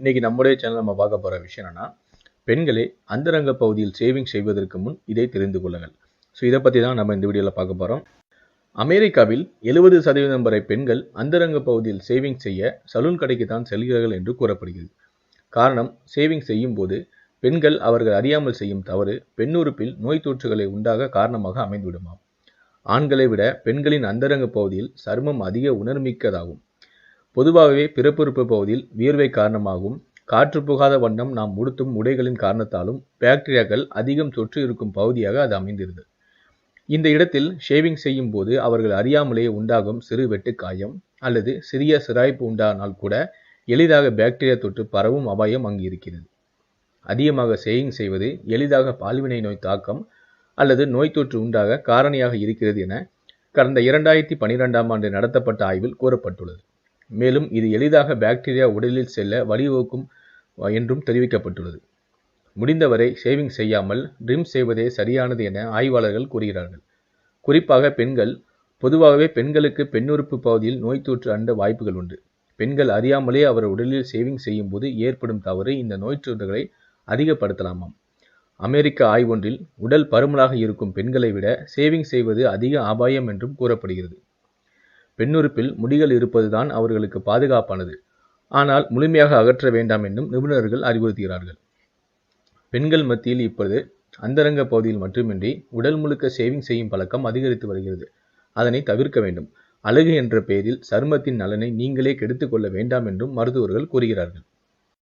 இன்னைக்கு நம்முடைய சேனல் நம்ம பார்க்க போகிற விஷயம் என்னன்னா பெண்களே அந்தரங்க பகுதியில் சேவிங் செய்வதற்கு முன் இதை தெரிந்து கொள்ளுங்கள். ஸோ இதை பற்றி தான் நம்ம இந்த வீடியோவில் பார்க்க போகிறோம் அமெரிக்காவில் எழுபது சதவீதம் வரை பெண்கள் அந்தரங்க பகுதியில் சேவிங் செய்ய சலூன் கடைக்கு தான் செல்கிறார்கள் என்று கூறப்படுகிறது. காரணம் சேவிங் செய்யும் போது பெண்கள் அவர்கள் அறியாமல் செய்யும் தவறு பெண்ணுறுப்பில் நோய் தொற்றுகளை உண்டாக காரணமாக அமைந்துவிடுமாம். ஆண்களை விட பெண்களின் அந்தரங்க பகுதியில் சருமம் அதிக உணர்மிக்கதாகும் பொதுவாகவே பிறப்புறுப்பு பகுதியில் வியர்வை காரணமாகவும் காற்று புகாத வண்ணம் நாம் உடுத்தும் உடைகளின் காரணத்தாலும் பாக்டீரியாக்கள் அதிகம் தொற்று இருக்கும் பகுதியாக அது அமைந்திருது இந்த இடத்தில் ஷேவிங் செய்யும் போது அவர்கள் அறியாமலே உண்டாகும் சிறு வெட்டுக்காயம் அல்லது சிறிய சிராய்ப்பு உண்டானால் கூட எளிதாக பாக்டீரியா தொற்று பரவும் அபாயம் அங்கு இருக்கிறது. அதிகமாக ஷேவிங் செய்வது எளிதாக பால்வினை நோய் தாக்கம் அல்லது நோய் தொற்று உண்டாக காரணியாக இருக்கிறது என கடந்த இரண்டாயிரத்தி பனிரெண்டாம் ஆண்டு நடத்தப்பட்ட ஆய்வில் கூறப்பட்டுள்ளது. மேலும் இது எளிதாக பாக்டீரியா உடலில் செல்ல வழிவகுக்கும் என்றும் தெரிவிக்கப்பட்டுள்ளது. முடிந்தவரை ஷேவிங் செய்யாமல் ட்ரிம் செய்வதே சரியானது என ஆய்வாளர்கள் கூறுகிறார்கள். குறிப்பாக பெண்கள் பொதுவாகவே பெண்களுக்கு பெண்ணுறுப்பு பகுதியில் நோய் தொற்று அண்ட வாய்ப்புகள் உண்டு. பெண்கள் அறியாமலே அவர் உடலில் சேவிங் செய்யும் போது ஏற்படும் தவறு இந்த நோய் தொற்றுகளை அதிகப்படுத்தலாமாம். அமெரிக்க ஆய்வொன்றில் உடல் பருமனாக இருக்கும் பெண்களை விட சேவிங் செய்வது அதிக அபாயம் என்றும் கூறப்படுகிறது. பெண்ணுறுப்பில் முடிகள் இருப்பதுதான் அவர்களுக்கு பாதுகாப்பானது. ஆனால் முழுமையாக அகற்ற வேண்டாம் என்றும் நிபுணர்கள் அறிவுறுத்துகிறார்கள். பெண்கள் மத்தியில் இப்பொழுது அந்தரங்க பகுதியில் மட்டுமின்றி உடல் முழுக்க சேவிங் செய்யும் பழக்கம் அதிகரித்து வருகிறது. அதனை தவிர்க்க வேண்டும். அழகு என்ற பெயரில் சருமத்தின் நலனை நீங்களே கெடுத்துக்கொள்ள வேண்டாம் என்றும் மருத்துவர்கள் கூறுகிறார்கள்.